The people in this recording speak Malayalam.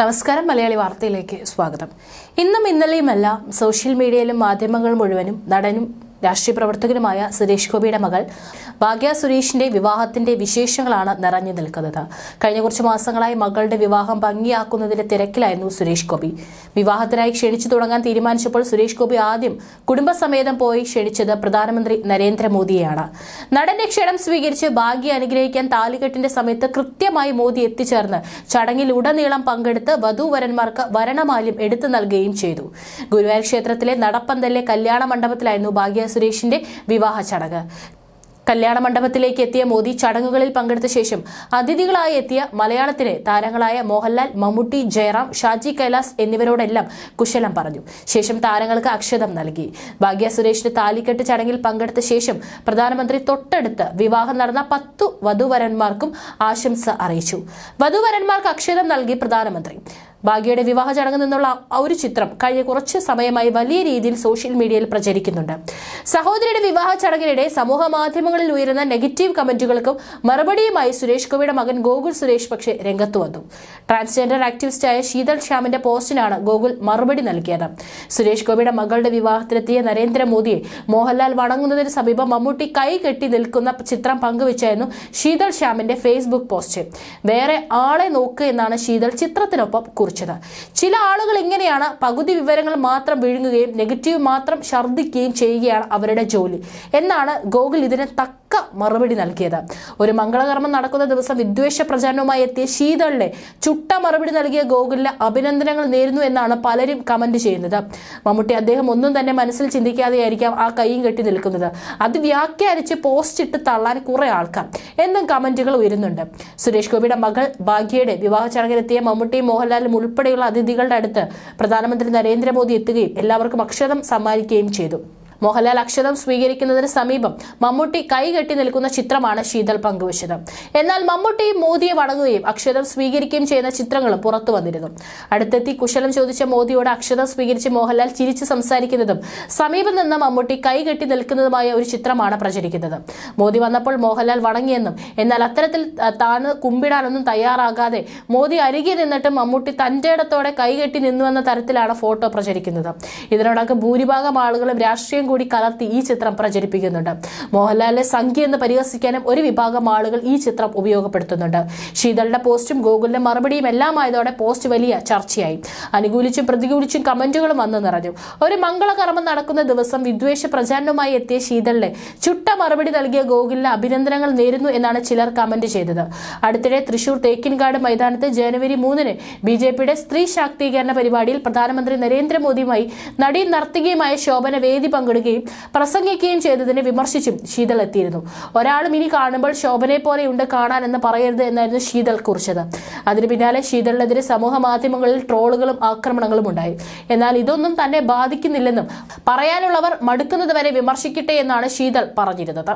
നമസ്കാരം മലയാളി വാർത്തയിലേക്ക് സ്വാഗതം. ഇന്നും ഇന്നലെയുമല്ല സോഷ്യൽ മീഡിയയിലും മാധ്യമങ്ങൾ മുഴുവനും നടനും രാഷ്ട്രീയ പ്രവർത്തകനുമായ സുരേഷ് ഗോപിയുടെ മകൾ ഭാഗ്യ സുരേഷിന്റെ വിവാഹത്തിന്റെ വിശേഷങ്ങളാണ് നിറഞ്ഞു നിൽക്കുന്നത്. കഴിഞ്ഞ കുറച്ച് മാസങ്ങളായി മകളുടെ വിവാഹം ഭംഗിയാക്കുന്നതിന്റെ തിരക്കിലായിരുന്നു സുരേഷ് ഗോപി. വിവാഹത്തിനായി ക്ഷണിച്ചു തുടങ്ങാൻ തീരുമാനിച്ചപ്പോൾ സുരേഷ് ഗോപി ആദ്യം കുടുംബസമേതം പോയി ക്ഷണിച്ചത് പ്രധാനമന്ത്രി നരേന്ദ്രമോദിയെയാണ്. നടന്റെ ക്ഷണം സ്വീകരിച്ച് ഭാഗ്യ അനുഗ്രഹിക്കാൻ താലികെട്ടിന്റെ സമയത്ത് കൃത്യമായി മോദി എത്തിച്ചേർന്ന് ചടങ്ങിൽ ഉടനീളം പങ്കെടുത്ത് വധൂവരന്മാർക്ക് വരണമാല്യം എടുത്തു നൽകുകയും ചെയ്തു. ഗുരുവായൂർ ക്ഷേത്രത്തിലെ നടപ്പന്തലിലെ കല്യാണ മണ്ഡപത്തിലായിരുന്നു ഭാഗ്യ സുരേഷിന്റെ വിവാഹ ചടങ്ങ്. കല്യാണ മണ്ഡപത്തിലേക്ക് എത്തിയ മോദി ചടങ്ങുകളിൽ പങ്കെടുത്ത ശേഷം അതിഥികളായി എത്തിയ മലയാളത്തിലെ താരങ്ങളായ മോഹൻലാൽ മമ്മൂട്ടി ജയറാം ഷാജി കൈലാസ് എന്നിവരോടെല്ലാം കുശലം പറഞ്ഞു. ശേഷം താരങ്ങൾക്ക് അക്ഷതം നൽകി. ഭാഗ്യ സുരേഷിന്റെ താലിക്കെട്ട് ചടങ്ങിൽ പങ്കെടുത്ത ശേഷം പ്രധാനമന്ത്രി തൊട്ടടുത്ത് വിവാഹം നടന്ന പത്തു വധുവരന്മാർക്കും ആശംസ അറിയിച്ചു. വധുവരന്മാർക്ക് അക്ഷതം നൽകി പ്രധാനമന്ത്രി. ഭാഗ്യയുടെ വിവാഹ ചടങ്ങിൽ നിന്നുള്ള ഒരു ചിത്രം കഴിഞ്ഞ കുറച്ച് സമയമായി വലിയ രീതിയിൽ സോഷ്യൽ മീഡിയയിൽ പ്രചരിക്കുന്നുണ്ട്. സഹോദരിയുടെ വിവാഹ ചടങ്ങിനിടെ സമൂഹ മാധ്യമങ്ങളിൽ ഉയരുന്ന നെഗറ്റീവ് കമന്റുകൾക്കും മറുപടിയുമായി സുരേഷ് ഗോപിയുടെ മകൻ ഗോകുൽ സുരേഷ് പക്ഷേ രംഗത്ത് വന്നു. ട്രാൻസ്ജെൻഡർ ആക്ടിവിസ്റ്റായ ശീതൾ ശ്യാമിന്റെ പോസ്റ്റിനാണ് ഗോകുൽ മറുപടി നൽകിയത്. സുരേഷ് ഗോപിയുടെ മകളുടെ വിവാഹത്തിലെത്തിയ നരേന്ദ്രമോദിയെ മോഹൻലാൽ വണങ്ങുന്നതിന് സമീപം മമ്മൂട്ടി കൈ കെട്ടി നിൽക്കുന്ന ചിത്രം പങ്കുവച്ചായിരുന്നു ശീതൾ ശ്യാമിന്റെ ഫേസ്ബുക്ക് പോസ്റ്റ്. വേറെ ആളെ നോക്ക് എന്നാണ് ശീതൾ ചിത്രത്തിനൊപ്പം കുറിച്ചത്. ചില ആളുകൾ ഇങ്ങനെയാണ് പകുതി വിവരങ്ങൾ മാത്രം വിഴുങ്ങുകയും നെഗറ്റീവ് മാത്രം ഛർദ്ദിക്കുകയും ചെയ്യുകയാണ് അവരുടെ ജോലി. എന്നാണ് ഗോകുൽ ഇതിനെ തക്ക മറുപടി നൽകിയത്. ഒരു മംഗളകർമ്മം നടക്കുന്ന ദിവസം വിദ്വേഷ പ്രചാരണവുമായി എത്തിയ ശീതളിനെ ചുട്ട മറുപടി നൽകിയ ഗോകുലിന് അഭിനന്ദനങ്ങൾ നേരുന്നു എന്നാണ് പലരും കമന്റ് ചെയ്യുന്നത്. മമ്മൂട്ടി അദ്ദേഹം ഒന്നും തന്നെ മനസ്സിൽ ചിന്തിക്കാതെയായിരിക്കാം ആ കൈയും കെട്ടി നിൽക്കുന്നത്. അത് വ്യാഖ്യാനിച്ച് പോസ്റ്റ് ഇട്ട് തള്ളാൻ കുറെ ആൾക്കാർ. എന്നും കമന്റുകൾ ഉയരുന്നുണ്ട്. സുരേഷ് ഗോപിയുടെ മകൾ ഭാഗ്യയുടെ വിവാഹ ചടങ്ങിലെത്തിയ മമ്മൂട്ടിയും മോഹൻലാലും ഉൾപ്പെടെയുള്ള അതിഥികളുടെ അടുത്ത് പ്രധാനമന്ത്രി നരേന്ദ്രമോദി എത്തുകയും എല്ലാവർക്കും അക്ഷരം സമ്മാനിക്കുകയും ചെയ്തു. മോഹൻലാൽ അക്ഷതം സ്വീകരിക്കുന്നതിന് സമീപം മമ്മൂട്ടി കൈകെട്ടി നിൽക്കുന്ന ചിത്രമാണ് ശീതൾ പങ്കുവച്ചത്. എന്നാൽ മമ്മൂട്ടി മോദിയെ വണങ്ങുകയും അക്ഷതം സ്വീകരിക്കുകയും ചെയ്യുന്ന ചിത്രങ്ങളും പുറത്തു വന്നിരുന്നു. അടുത്തെത്തി കുശലം ചോദിച്ച മോദിയോട് അക്ഷതം സ്വീകരിച്ച് മോഹൻലാൽ ചിരിച്ച് സംസാരിക്കുന്നതും സമീപം നിന്ന് മമ്മൂട്ടി കൈകെട്ടി നിൽക്കുന്നതുമായ ഒരു ചിത്രമാണ് പ്രചരിക്കുന്നത്. മോദി വന്നപ്പോൾ മോഹൻലാൽ വണങ്ങിയെന്നും എന്നാൽ അത്തരത്തിൽ താന് കുമ്പിടാനൊന്നും തയ്യാറാകാതെ മോദി അരികെ നിന്നിട്ട് മമ്മൂട്ടി തന്റെ ഇടത്തോടെ കൈകെട്ടി നിന്നുവെന്ന തരത്തിലാണ് ഫോട്ടോ പ്രചരിക്കുന്നത്. ഇതിനോടൊപ്പം ഭൂരിഭാഗം ആളുകളും രാഷ്ട്രീയം കൂടി കലർത്തി ഈ ചിത്രം പ്രചരിപ്പിക്കുന്നുണ്ട്. മോഹൻലാലിനെ സംഖ്യ എന്ന് പരിഹസിക്കാനും ഒരു വിഭാഗം ആളുകൾ ഈ ചിത്രം ഉപയോഗപ്പെടുത്തുന്നുണ്ട്. ശീതളുടെ പോസ്റ്റും ഗൂഗിളിന്റെ മറുപടിയും എല്ലാം ആയതോടെ പോസ്റ്റ് വലിയ ചർച്ചയായി. അനുകൂലിച്ചും പ്രതികൂലിച്ചും കമന്റുകളും വന്നു നിറഞ്ഞു. ഒരു മംഗളകർമ്മം നടക്കുന്ന ദിവസം വിദ്വേഷ പ്രചാരണവുമായി എത്തിയ ശീതളിനെ ചുട്ട മറുപടി നൽകിയ ഗോകുലിന് അഭിനന്ദനങ്ങൾ നേരുന്നു എന്നാണ് ചിലർ കമന്റ് ചെയ്തത്. അടുത്തിടെ തൃശൂർ തേക്കിൻകാട് മൈതാനത്ത് ജനുവരി മൂന്നിന് ബി ജെ പിയുടെ സ്ത്രീ ശാക്തീകരണ പരിപാടിയിൽ പ്രധാനമന്ത്രി നരേന്ദ്രമോദിയുമായി നടി നർത്തകിയുമായ ശോഭന വേദി പങ്കെടുക്കുകയും പ്രസംഗിക്കുകയും ചെയ്തതിനെ വിമർശിച്ചും ശീതൾ എത്തിയിരുന്നു. ഒരാളും ഇനി കാണുമ്പോൾ ശോഭനെ പോലെയുണ്ട് കാണാൻ എന്ന് പറയരുത് എന്നായിരുന്നു ശീതൾ കുറിച്ചത്. അതിന് പിന്നാലെ ശീതളിനെതിരെ സമൂഹ മാധ്യമങ്ങളിൽ ട്രോളുകളും ആക്രമണങ്ങളും ഉണ്ടായി. എന്നാൽ ഇതൊന്നും തന്നെ ബാധിക്കുന്നില്ലെന്നും പറയാനുള്ളവർ മടുക്കുന്നത് വരെ വിമർശിക്കട്ടെ എന്നാണ് ശീതൾ പറഞ്ഞിരുന്നത്.